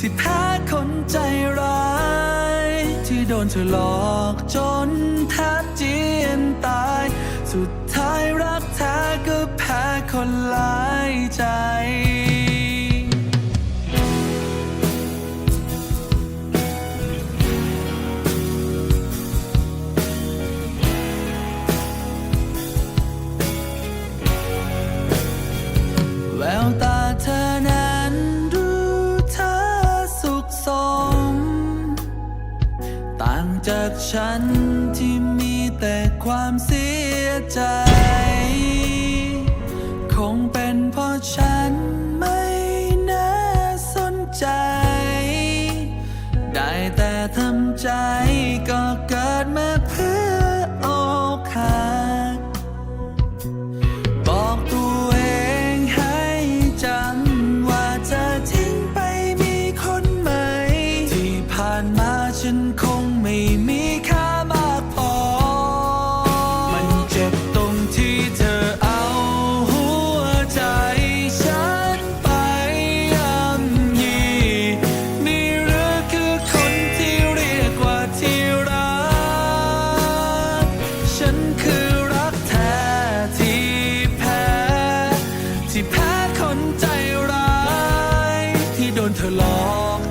ที่แพ้คนใจร้าย ที่โดนเธอหลอกจนแทบจี จากฉันที่มีแต่ความเสียใจ คงเป็นเพราะฉันไม่น่าสนใจ ได้แต่ทำใจก็ เ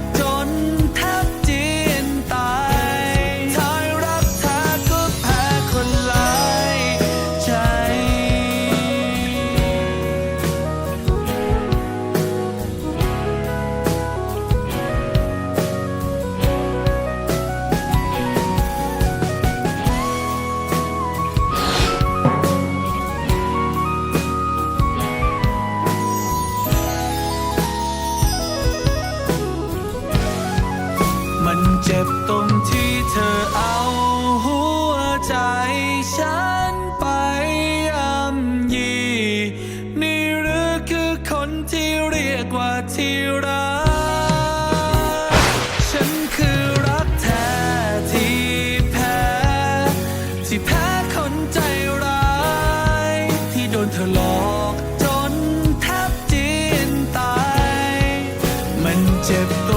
ที่เรียกว่าที่รัก ฉันคือรักแท้ที่แพ้ ที่แพ้คนใจร้าย ที่โดนเธอหลอกจนแทบจีนตาย มันเจ็บตัว